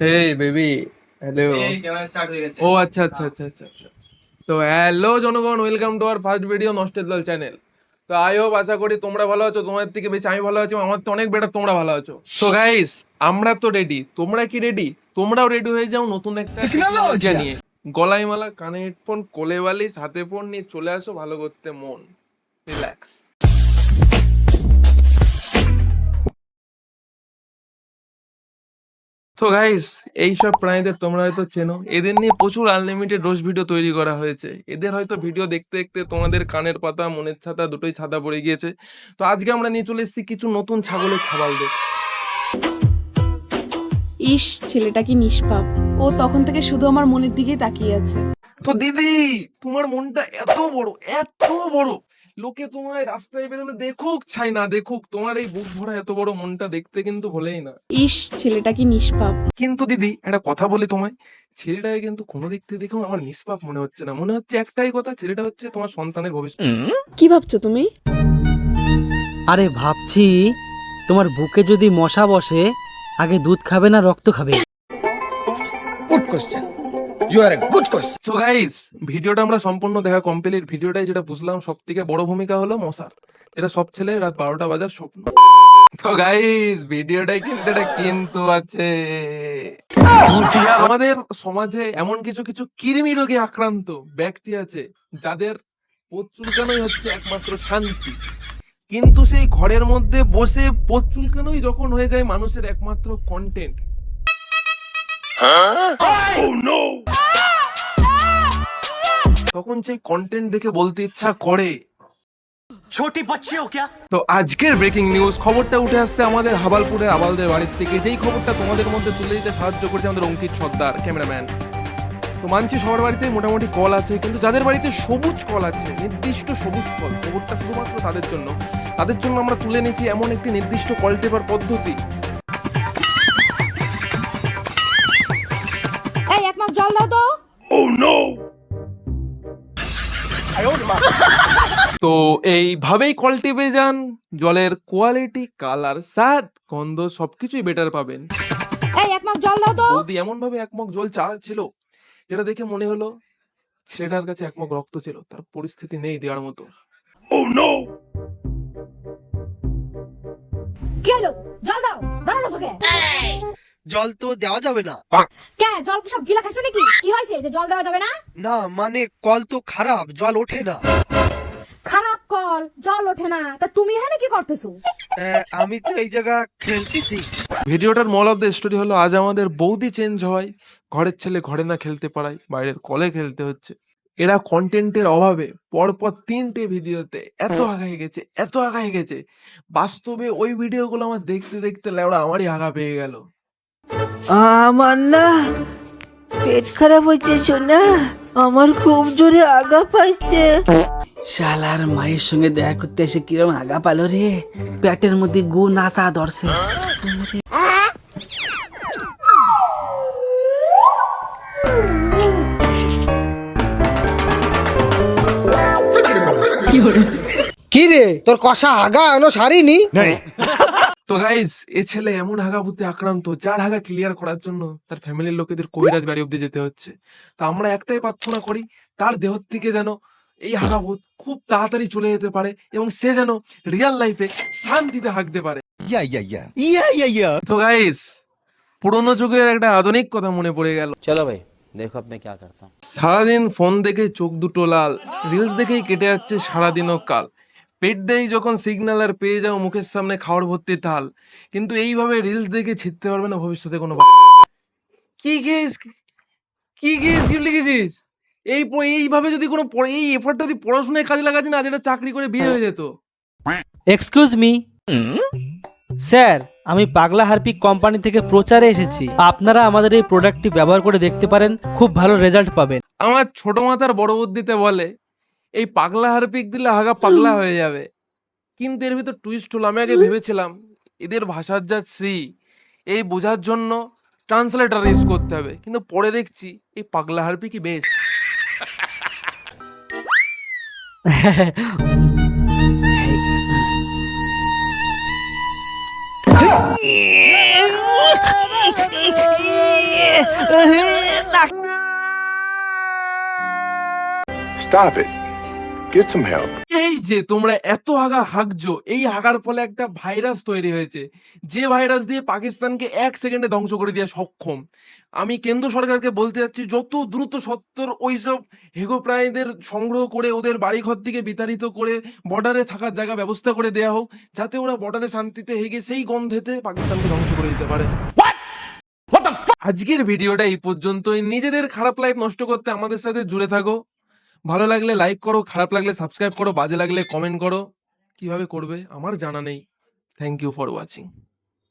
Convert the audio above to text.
হেই baby hello এই camera start হয়ে গেছে। ও আচ্ছা আচ্ছা আচ্ছা আচ্ছা আচ্ছা। তো হ্যালো জনগণ welcome to our first video নষ্টের দল চ্যানেল তো আই হোপ আশা করি তোমরা ভালো আছো তোমাদের থেকে বেশি আমি ভালো আছি আমার তো অনেক বেটার তোমরা ভালো আছো। তো গাইস আমরা তো রেডি তোমরা কি রেডি তোমরাও রেডি হয়ে যাও নতুন একটা টেকনোলজি নিয়ে। গলায় মালা কানে হেডফোন কোলে বালিশ হাতে ফোন নিয়ে চলে আসো ভালো করতে মন। রিল্যাক্স তো গাইস এইসব প্রাণীদের তোমরা হয়তো চেনো। এদের নিয়ে প্রচুর আনলিমিটেড রোজ ভিডিও তৈরি করা হয়েছে। এদের হয়তো ভিডিও দেখতে দেখতে তোমাদের কানের পাতা মনের ছাতা দুটোই ছাতা পড়ে গিয়েছে। তো আজকে আমরা নিয়ে চলে এসেছি কিছু নতুন ছাগলের ছাবালদের ইস ছেলেটা কি নিষ্পাপ। ও তখন থেকে শুধু আমার মনের দিকেই তাকিয়ে আছে। তো দিদি তোমার মনটা এত বড় এত বড়। লোকে তোমায় রাস্তায় বেরোলে দেখুক চাই না দেখুক তোমার এই বুক ভরা এত বড় মনটা দেখতে কিন্তু ভোলেই না। ইস ছেলেটা কি নিষ্পাপ। কিন্তু দিদি একটা কথা বলি তোমায় ছেলেটাকে কিন্তু কোনো দিক থেকে দেখেও আমার নিষ্পাপ মনে হচ্ছে না। মনে হচ্ছে একটাই কথা ছেলেটা হচ্ছে তোমার সন্তানের ভবিষ্যৎ। কি ভাবছ তুমি? আরে ভাবছি তোমার বুকে যদি মশা বসে আগে দুধ খাবে না রক্ত খাবে? Good question you are a good question তো গাইস ভিডিওটা আমরা সম্পূর্ণ দেখা কমপ্লিট ভিডিওটাই যেটা বুঝলাম সব থেকে বড় ভূমিকা হলো মশার এটা সব ছেলে রাত বারোটা বাজার স্বপ্ন। তো গাইস ভিডিওটাই কিন্তু এটা কিন্তু আছে। আমাদের সমাজে এমন কিছু কিছু কৃমি রোগে আক্রান্ত ব্যক্তি আছে যাদের পোত চুলকানোই হচ্ছে একমাত্র শান্তি। কিন্তু সেই ঘরের মধ্যে বসে পচুলকানোই যখন হয়ে যায় মানুষের একমাত্র কন্টেন্ট তখন সেই কন্টেন্ট দেখে বলতে ইচ্ছা করে। ছোটি বাচ্চি ক্যা? তো আজকের ব্রেকিং নিউজ খবরটা উঠে আসছে আমাদের হাবালপুরের আবালদের বাড়ির থেকে। যেই খবরটা তোমাদের মধ্যে তুলে দিতে সাহায্য করছে আমাদের অঙ্কিত সর্দার ক্যামেরাম্যান তো মানছি সবার বাড়িতে মোটামুটি কল আছে কিন্তু যাদের বাড়িতে সবুজ কল আছে নির্দিষ্ট সবুজ কল খবরটা শুধুমাত্র তাদের জন্য। তাদের জন্য আমরা তুলে নিয়েছি এমন একটি নির্দিষ্ট কল টেপার পদ্ধতি। তো এইভাবেই কল টেপে যান। জলের কোয়ালিটি কালার স্বাদ গন্ধ সবকিছুই বেটার পাবেন। এই এক মাস জল দাও তো। বৌদি এমন ভাবে এক মগ জল চা ছিল যেটা দেখে মনে হলো ছেলেটার কাছে এক মগ রক্ত ছিল তার পরিস্থিতি নেই দেওয়ার মতো। কি হলো? জল দাও দাঁড়ানো তোকে। জল তো দেওয়া যাবে না। কে? জল কি সব গিলা খাইছো নাকি? কি হয়েছে যে জল দেওয়া যাবে না? না মানে কল তো খারাপ জল ওঠে না। খারাপ কল জল ওঠে না। তা তুমি এখানে কি করতেছো? আমি তো এই জায়গা খেলতেছি। ভিডিওটার মল অফ দ্য স্টোরি হলো আজ আমাদের বৌদি চেঞ্জ হয়। ঘরের ছেলে ঘরে না খেলতে পারায় বাইরের কলে খেলতে হচ্ছে। এরা কন্টেন্টের অভাবে পরপর তিনটে ভিডিওতে এত আগায় গেছে এত আগায় গেছে। বাস্তবে ওই ভিডিওগুলো আমার দেখতে দেখতে লেওড়া আমারই আগা পেয়ে গেল। আমার না পেট খারাপ হয়েছে শোনা আমার খুব জোরে আগা পাইছে। শালার মায়ের সঙ্গে দেখা করতে এসে কিরম আগা পালো রে? পেটের মধ্যে গু নাসা ধরছে। কি রে? তোর কষা আগা এনো সারিনি? তো গাইজ এ ছেলে এমন হাগাভূতে আক্রান্ত যার হাগা ক্লিয়ার করার জন্য তার ফ্যামিলির লোকেদের কবিরাজ বাড়ি অব্দি যেতে হচ্ছে। তো আমরা একটাই প্রার্থনা করি তার দেহ থেকে যেন এই হাগাভূত খুব তাড়াতাড়ি চলে যেতে পারে এবং সে যেন রিয়াল লাইফে শান্তিতে হাঁকতে পারে। ইয়া ইয়া ইয়া ইয়া ইয়া ইয়া তো গাইজ পুরোনো যুগের একটা আধুনিক কথা মনে পড়ে গেল। চলো ভাই দেখো আপনি কি করতাম। সারাদিন ফোন দেখে চোখ দুটো লাল রিলস দেখেই কেটে যাচ্ছে সারাদিনও কাল। পেট দেই যখন সিগন্যাল আর পেয়ে যাও মুখের সামনে খাওয়ার ভর্তি তাল কিন্তু এইভাবে রিলস দেখে ছিটতে পারবে না ভবিষ্যতে কোনো কি গেস কি গেস কি লিখেছিস? এই এইভাবে যদি কোনো এই এফার্টটা যদি পড়াশোনায় কাজে লাগাতি না যেটা চাকরি করে বিয়ে হয়ে যেত। এক্সকিউজ মি স্যার আমি পাগলা হারপিক কোম্পানি থেকে প্রচারে এসেছি। আপনারা আমাদের এই প্রোডাক্টটি ব্যবহার করে দেখতে পারেন খুব ভালো রেজাল্ট পাবেন। আমার ছোট মাথার বড় বুদ্ধিতে বলে এই পাগলা হারপিক দিলে হাগা পাগলা হয়ে যাবে। কিন্তু এর ভিতর টুইস্ট হলো আমি আগে ভেবেছিলাম এদের ভাষার যা শ্রী এই বোঝার জন্য ট্রান্সলেটার ইউজ করতে হবে। কিন্তু পরে দেখছি এই পাগলা হারপি কি বেশ Stop it. Get some help. এই যে তোমরা এত হাগা হাগছো এই হাগার ফলে একটা ভাইরাস তৈরি হয়েছে। যে ভাইরাস দিয়ে পাকিস্তানকে এক সেকেন্ডে ধ্বংস করে দেওয়া সক্ষম। আমি কেন্দ্র সরকারকে বলতে যাচ্ছি যত দ্রুত সত্তর ওইসব হেগো প্রাণীদের সংগ্রহ করে ওদের বাড়িঘর থেকে বিতাড়িত করে বর্ডারে থাকার জায়গা ব্যবস্থা করে দেওয়া হোক যাতে ওরা বর্ডারে শান্তিতে হেগে সেই গন্ধেতে পাকিস্তানকে ধ্বংস করে দিতে পারে। আজকের ভিডিওটা এই পর্যন্তই। নিজেদের খারাপ লাইফ নষ্ট করতে আমাদের সাথে জুড়ে থাকো। ভালো লাগলে লাইক করো, খারাপ লাগলে সাবস্ক্রাইব করো, বাজে লাগলে কমেন্ট করো। কীভাবে করবে? আমার জানা নেই। Thank you for watching